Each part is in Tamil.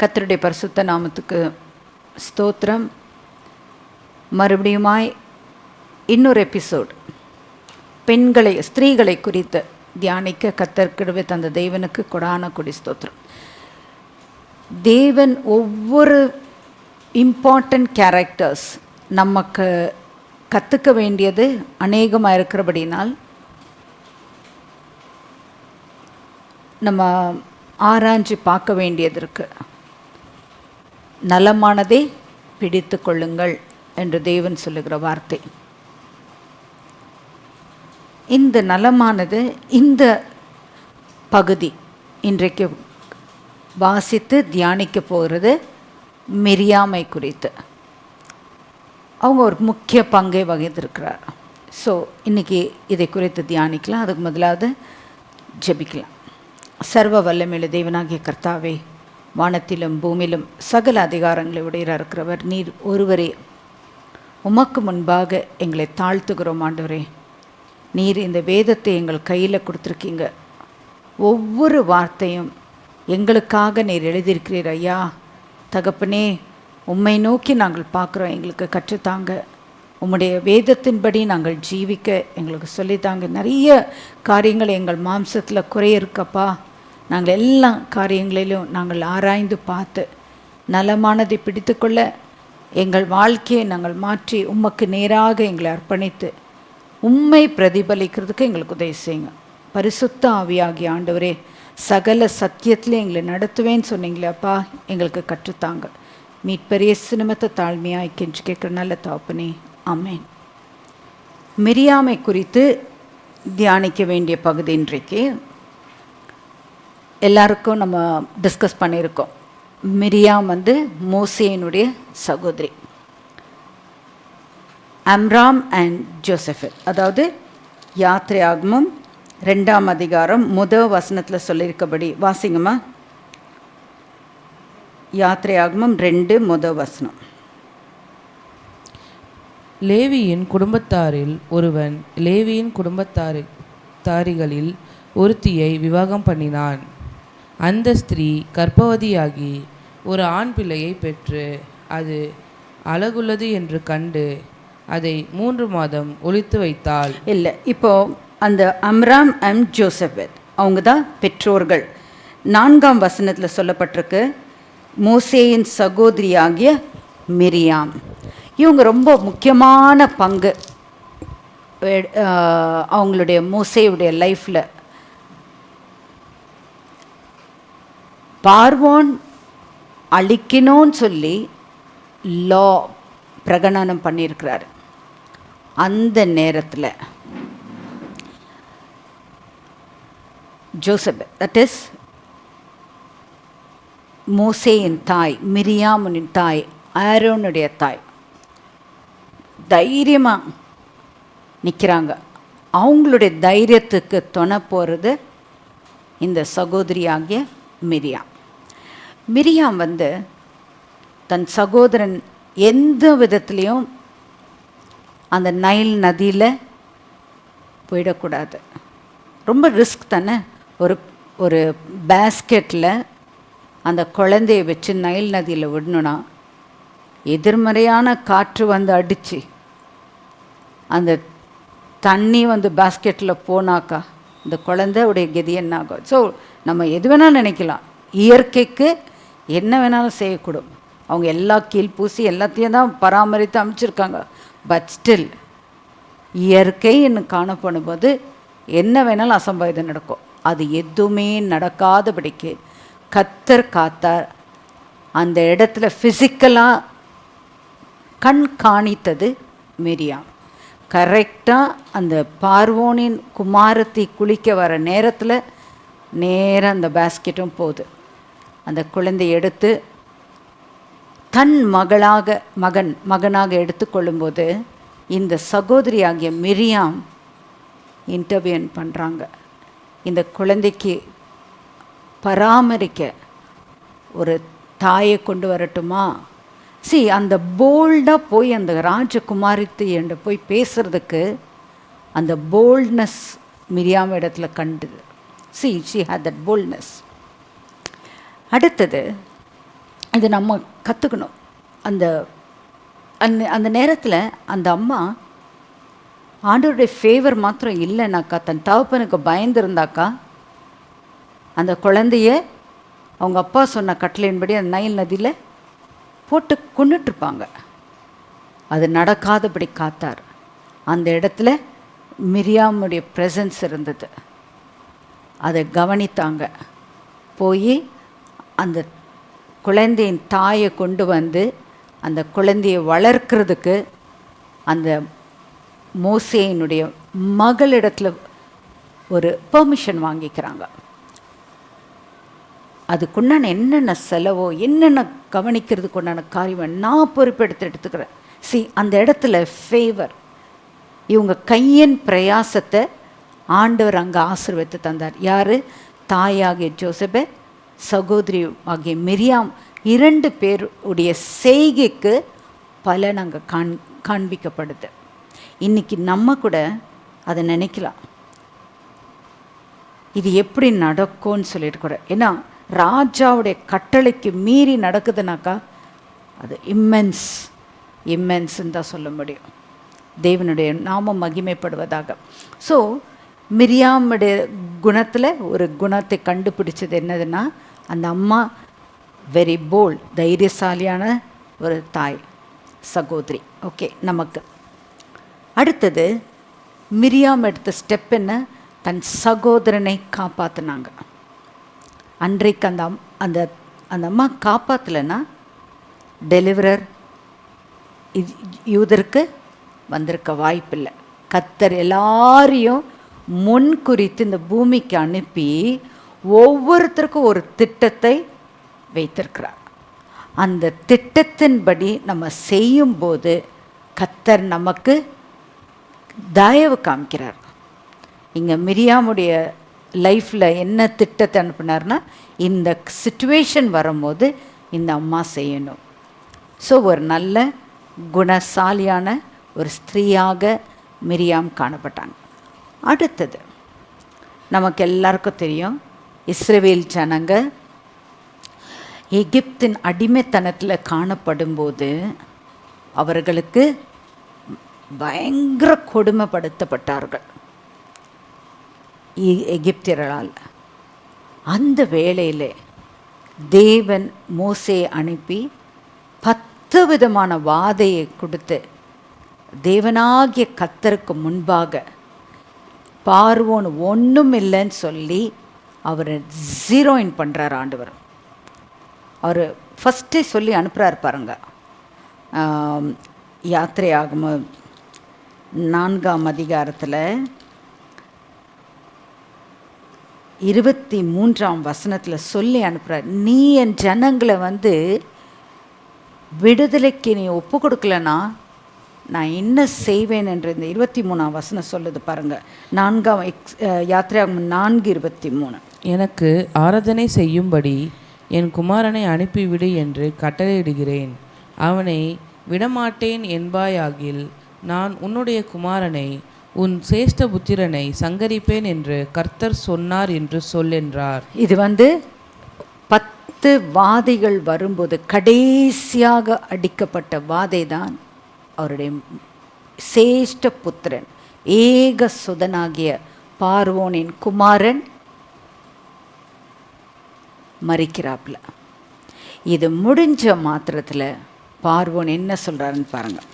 கத்தருடைய பரிசுத்த நாமத்துக்கு ஸ்தோத்திரம். மறுபடியுமாய் இன்னொரு எபிசோட் பெண்களை ஸ்திரீகளை குறித்து தியானிக்க கத்தற்கிடவே தந்த தேவனுக்கு கொடான கொடி ஸ்தோத்திரம். தேவன் ஒவ்வொரு இம்பார்ட்டண்ட் கேரக்டர்ஸ் நமக்கு கற்றுக்க வேண்டியது அநேகமாக இருக்கிறபடினால் நம்ம ஆராய்ஞ்சு பார்க்க வேண்டியது இருக்குது நலமானதை பிடித்து கொள்ளுங்கள் என்று தேவன் சொல்லுகிற வார்த்தை. இந்த நலமானது இந்த பகுதி இன்றைக்கு வாசித்து தியானிக்க போகிறது மிரியாமை குறித்து. அவங்க ஒரு முக்கிய பங்கை வகித்திருக்கிறார். ஸோ இன்றைக்கி இதை குறித்து தியானிக்கலாம். அதுக்கு முதலாவது ஜெபிக்கலாம். சர்வ வல்லமையுள்ள தேவனாகிய கர்த்தாவே வானத்திலும் பூமியிலும் சகல அதிகாரங்களை உடையராக இருக்கிறவர். நீர் ஒருவரே. உமக்கு முன்பாக எங்களை தாழ்த்துகிறோம் ஆண்டவரே. நீர் இந்த வேதத்தை எங்கள் கையில் கொடுத்துருக்கீங்க. ஒவ்வொரு வார்த்தையும் எங்களுக்காக நீர் எழுதியிருக்கிறீர் ஐயா. தகப்பனே உம்மை நோக்கி நாங்கள் பார்க்குறோம் எங்களுக்கு கற்றுத்தாங்க. உம்முடைய வேதத்தின்படி நாங்கள் ஜீவிக்க எங்களுக்கு சொல்லித்தாங்க. நிறைய காரியங்கள் எங்கள் மாம்சத்தில் குறையிருக்கப்பா நாங்கள் எல்லா காரியங்களிலும் நாங்கள் ஆராய்ந்து பார்த்து நலமானதை பிடித்துக்கொள்ள எங்கள் வாழ்க்கையை நாங்கள் மாற்றி உமக்கு நேராக எங்களை அர்ப்பணித்து உம்மை பிரதிபலிக்கிறதுக்கு எங்களுக்கு உதவி செய்யுங்க. பரிசுத்த ஆவியாகிய ஆண்டவரே சகல சத்தியத்தில் எங்களை நடத்துவேன்னு சொன்னீங்களே அப்பா எங்களுக்கு கற்றுத்தாங்க. மீட்பெரிய சினிமத்தை தாழ்மையாக கெஞ்சு கேட்குற நல்ல தாப்புனே ஆமேன். மிரியாமை குறித்து தியானிக்க வேண்டிய பகுதி இன்றைக்கு எல்லாருக்கும் நம்ம டிஸ்கஸ் பண்ணியிருக்கோம். மிரியாம் வந்து மோசேனுடைய சகோதரி. அம்ராம் அண்ட் ஜோசஃபர் அதாவது யாத்திரை ஆகமும் ரெண்டாம் அதிகாரம் முத வசனத்தில் சொல்லியிருக்கபடி வாசிங்கம்மா. யாத்திரை ஆகமும் ரெண்டு முத வசனம். லேவியின் குடும்பத்தாரில் ஒருவன் லேவியின் குடும்பத்தாரி தாரிகளில் ஒருத்தியை விவாகம் பண்ணினான். அந்த ஸ்திரீ கர்ப்பவதியாகி ஒரு ஆண் பிள்ளையை பெற்று அது அழகுள்ளது என்று கண்டு அதை மூன்று மாதம் ஒழித்து வைத்தாள். இல்லை இப்போ அந்த அம்ராம் அம் ஜோசபத் அவங்க தான் பெற்றோர்கள். நான்காம் வசனத்தில் சொல்லப்பட்டிருக்கு மோசேயின் சகோதரியாகிய மிரியாம். இவங்க ரொம்ப முக்கியமான பங்கு அவங்களுடைய மோசேயுடைய லைஃப்பில் பார்வோன் அழிக்கணும்னு சொல்லி லா பிரகடனம் பண்ணியிருக்கிறாரு. அந்த நேரத்தில் ஜோசப் தட் இஸ் மோசேயின் தாய் மிரியாமுனின் தாய் ஆரோனுடைய தாய் தைரியமாக நிற்கிறாங்க அவங்களுடைய தைரியத்துக்கு துணை போகிறது இந்த சகோதரியாகிய மிரியாம் மிரியாம் வந்து தன் சகோதரன் எந்த விதத்துலேயும் அந்த நைல் நதியில் போயிடக்கூடாது. ரொம்ப ரிஸ்க் தானே? ஒரு ஒரு பேஸ்கெட்டில் அந்த குழந்தைய வச்சு நைல் நதியில் விடணுன்னா எதிர்மறையான காற்று வந்து அடித்து அந்த தண்ணி வந்து பேஸ்கெட்டில் போனாக்கா இந்த குழந்தையுடைய கதி என்ன ஆகும் ஸோ நம்ம எது வேணால் நினைக்கலாம். இயற்கைக்கு என்ன வேணாலும் செய்யக்கூடும். அவங்க எல்லா கீழ்ப்பூசி எல்லாத்தையும் தான் பராமரித்து அமைச்சிருக்காங்க. பட் ஸ்டில் இயற்கைன்னு காணப்படும்போது என்ன வேணாலும் அசம்பாவிதம் நடக்கும். அது எதுவுமே நடக்காதபடிக்கு கத்தர் காத்தார். அந்த இடத்துல ஃபிசிக்கலாக கண் காணித்தது கரெக்டாக அந்த பார்வோனின் குமாரத்தை குளிக்க வர நேரத்தில் நேராக அந்த பேஸ்கெட்டும் போகுது. அந்த குழந்தை எடுத்து தன் மகளாக மகன் மகனாக எடுத்துக்கொள்ளும்போது இந்த சகோதரி ஆகிய மிரியாம் இன்டர்வியூன் பண்ணுறாங்க இந்த குழந்தைக்கு பராமரிக்க ஒரு தாயை கொண்டு வரட்டுமா? சி அந்த போல்டாக போய் அந்த ராஜகுமாரித்து என்று போய் பேசுகிறதுக்கு அந்த போல்ட்னஸ் மிரியாம் இடத்துல கண்டு see she had that boldness அடுத்தது இது நம்ம கற்றுக்கணும் அந்த அந்த அந்த நேரத்தில் அந்த அம்மா ஆண்டவருடைய ஃபேவர் மாத்திரம் இல்லைனாக்கா தன் தகப்பனுக்கு பயந்துருந்தாக்கா அந்த குழந்தைய அவங்க அப்பா சொன்ன கட்டளையின்படி அந்த நைல் நதியில் போட்டு கொண்டுட்ருப்பாங்க அது நடக்காதபடி காத்தார். அந்த இடத்துல மிரியாமுடைய ப்ரெசன்ஸ் இருந்தது. அதை கவனித்தாங்க. போய் அந்த குழந்தையின் தாயை கொண்டு வந்து அந்த குழந்தையை வளர்க்கிறதுக்கு அந்த மோசையினுடைய மகளிடத்தில் ஒரு பெர்மிஷன் வாங்கிக்கிறாங்க. அதுக்குண்டான என்னென்ன செலவோ என்னென்ன கவனிக்கிறதுக்கு உண்டான காரியம் நான் பொறுப்பெடுத்து எடுத்துக்கிறேன். சி அந்த இடத்துல ஃபேவர் இவங்க கையின் பிரயாசத்தை ஆண்டவர் அங்கே ஆசிர்வத்து தந்தார். யார்? தாயாகிய ஜோசபே சகோதரி ஆகிய மிரியாம் இரண்டு பேருடைய செய்கைக்கு பலன் அங்கே காண் காண்பிக்கப்படுது. இன்றைக்கி நம்ம கூட அதை நினைக்கலாம். இது எப்படி நடக்கும்னு சொல்லிட்டு கூட. ஏன்னா ராஜாவுடைய கட்டளைக்கு மீறி நடக்குதுனாக்கா அது இம்மென்ஸ் இம்மென்ஸ்ன்னு தான் சொல்ல முடியும். தேவனுடைய நாமம் மகிமைப்படுவதாக. ஸோ மிரியாமுடைய குணத்தில் ஒரு குணத்தை கண்டுபிடிச்சது என்னதுன்னா அந்த அம்மா வெரி போல்ட் தைரியசாலியான ஒரு தாய் சகோதரி. ஓகே நமக்கு. அடுத்தது மிரியாம் எடுத்த ஸ்டெப் என்ன? தன் சகோதரனை காப்பாற்றினாங்க அன்றைக்கு அந்த அம் அந்த அந்த அம்மா காப்பாற்றலைன்னா டெலிவரர் யூதருக்கு வந்திருக்க வாய்ப்பில்லை. கத்தர் எல்லாரையும் முன் குறித்து இந்த பூமிக்கு அனுப்பி ஒவ்வொருத்தருக்கும் ஒரு திட்டத்தை வைத்திருக்கிறார். அந்த திட்டத்தின்படி நம்ம செய்யும்போது கத்தர் நமக்கு தயவு காமிக்கிறார். இங்கே மிரியாமுடைய லைஃப்பில் என்ன திட்டத்தை அனுப்பினார்னா இந்த சுச்சுவேஷன் வரும்போது இந்த அம்மா செய்யணும். ஸோ ஒரு நல்ல குணசாலியான ஒரு ஸ்திரீயாக மிரியாம் காணப்பட்டாங்க அடுத்தது நமக்கு எல்லாருக்கும் தெரியும் இஸ்ரேவேல் ஜனங்க எகிப்தின் அடிமைத்தனத்தில் காணப்படும்போது அவர்களுக்கு பயங்கர கொடுமைப்படுத்தப்பட்டார்கள். எகிப்தியர்களால். அந்த வேளையில் தேவன் மோசே அனுப்பி பத்து விதமான வாதையை கொடுத்து தேவனாகிய கத்தருக்கு முன்பாக பார்வோன்னு ஒன்றும் இல்லைன்னு சொல்லி அவர் ஜீரோயின் பண்ணுறார் ஆண்டவர். அவர் ஃபஸ்ட்டே சொல்லி அனுப்புகிறார் பாருங்க. யாத்திரை ஆகும் நான்காம் அதிகாரத்தில் இருபத்தி மூன்றாம் வசனத்தில் சொல்லி அனுப்புகிறார் நீ என் ஜனங்களை வந்து விடுதலைக்கு நீ ஒப்பு கொடுக்கலனா நான் என்ன செய்வேன்? என்று இந்த இருபத்தி மூணாம் வசனம் சொல்லுது பாருங்கள் நான்காம் எக்ஸ் யாத்திரையாகும் நான்கு இருபத்தி மூணு எனக்கு ஆராதனை செய்யும்படி என் குமாரனை அனுப்பிவிடு என்று கட்டளையிடுகிறேன். அவனை விடமாட்டேன் என்பாயாகில் நான் உன்னுடைய குமாரனை உன் சேஷ்ட புத்திரனை சங்கரிப்பேன் என்று கர்த்தர் சொன்னார் என்று சொல்லென்றார் இது வந்து பத்து வாதைகள் வரும்போது கடைசியாக அடிக்கப்பட்ட வாதை தான் அவருடைய சேஷ்ட புத்திரன் ஏக சுதனாகிய பார்வோனின் குமாரன். மறிக்கிறாப்புல இது முடிஞ்ச மாத்திரத்தில் பார்வோன் என்ன சொல்கிறாருன்னு பாருங்கள்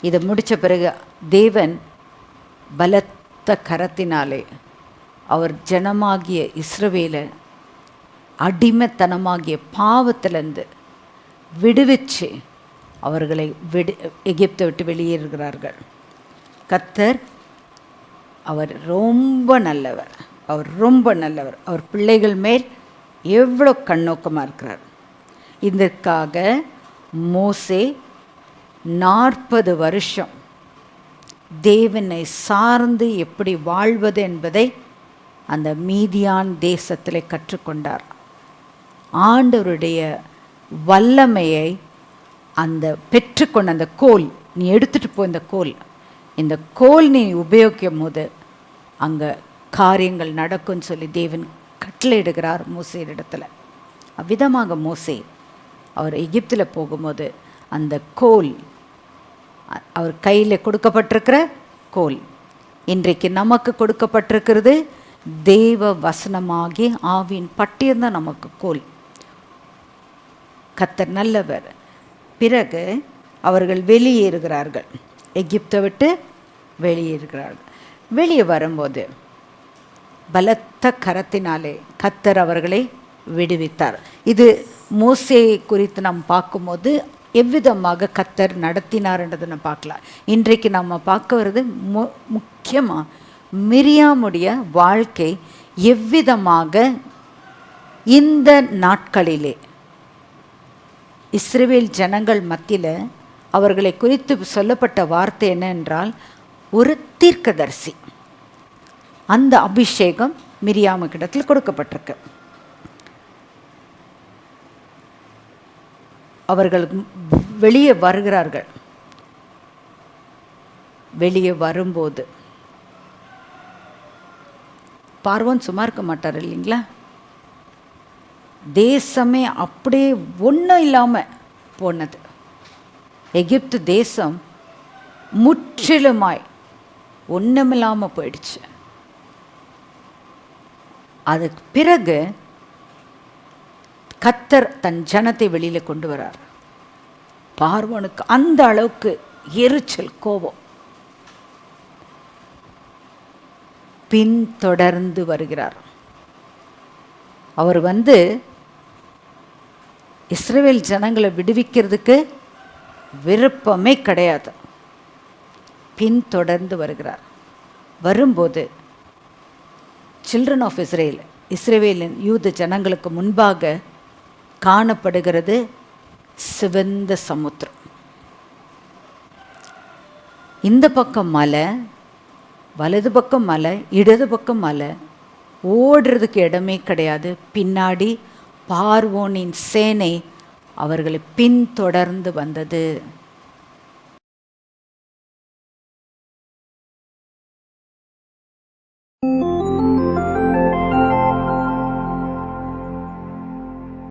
இதை முடித்த பிறகு தேவன் பலத்த கரத்தினாலே அவர் ஜனமாகிய இஸ்ரவேலை அடிமைத்தனமாகிய பாவத்திலேருந்து விடுவிச்சு அவர்களை விடு எகிப்தை விட்டு வெளியேறுகிறார்கள். கத்தர் அவர் ரொம்ப நல்லவர். அவர் ரொம்ப நல்லவர். அவர் பிள்ளைகள் மேல் எவ்வளோ கண்ணோக்கமாக இருக்கிறார். இதற்காக மோசே நாற்பது வருஷம் தேவனை சார்ந்து எப்படி வாழ்வது என்பதை அந்த மீதியான் தேசத்தில் கற்றுக்கொண்டார். ஆண்டவருடைய வல்லமையை அந்த பெற்றுக்கொண்ட அந்த கோல் நீ எடுத்துகிட்டு போ இந்த கோல். இந்த கோல் நீ உபயோகிக்கும் போது அங்கே காரியங்கள் நடக்கும்னு சொல்லி தேவன் கட்டளையிடுகிறார் இடத்துல. அவ்விதமாக மோசே அவர் எகிப்தில் போகும்போது அந்த கோல் அவர் கையில் கொடுக்கப்பட்டிருக்கிற கோல் இன்றைக்கு நமக்கு கொடுக்கப்பட்டிருக்கிறது தேவ வசனமாகி ஆவின் பட்டியம் தான் நமக்கு கோல். கத்தர் நல்லவர். பிறகு அவர்கள் வெளியேறுகிறார்கள். எகிப்தை விட்டு வெளியேறுகிறார்கள். வெளியே வரும்போது பலத்த கரத்தினாலே கத்தர் அவர்களை விடுவித்தார். இது மோசேயை குறித்து நாம் பார்க்கும்போது எவ்விதமாக கத்தர் நடத்தினார்ன்றதை நம்ம பார்க்கலாம். இன்றைக்கு நம்ம பார்க்க வர்றது மு முக்கியமாக மிரியாமுடைய வாழ்க்கை எவ்விதமாக இந்த நாட்களிலே இஸ்ரேல் ஜனங்கள் மத்தியில் அவர்களை குறித்து சொல்லப்பட்ட வார்த்தை என்ன என்றால் ஒரு தீர்க்கதரிசி. அந்த அபிஷேகம் மிரியாமுக்கிடத்தில் கொடுக்கப்பட்டிருக்கு. அவர்கள் வெளியே வருகிறார்கள். வெளியே வரும்போது பார்வன் சும்மா இருக்க மாட்டார் இல்லைங்களா? தேசமே அப்படியே ஒன்றும் இல்லாமல் போனது. எகிப்து தேசம் முற்றிலுமாய் ஒன்றுமில்லாமல் போயிடுச்சு. அதுக்கு பிறகு கத்தர் தன் ஜனத்தை வெளியில் கொண்டு வரார். பார்வனுக்கு அந்த அளவுக்கு எரிச்சல் கோபம். பின்தொடர்ந்து வருகிறார். அவர் வந்து இஸ்ரேல் ஜனங்களை விடுவிக்கிறதுக்கு விருப்பமே கிடையாது. பின்தொடர்ந்து வருகிறார். வரும்போது சில்ட்ரன் ஆஃப் இஸ்ரேல் இஸ்ரேவேலின் யூத ஜனங்களுக்கு முன்பாக காணப்படுகிறது சிவந்த சமுத்திரம். இந்த பக்கம் மலை வலது பக்கம் மலை இடது பக்கம் மலை ஓடுறதுக்கு இடமே கிடையாது. பின்னாடி பார்வோனின் சேனை அவர்களை பின்தொடர்ந்து வந்தது.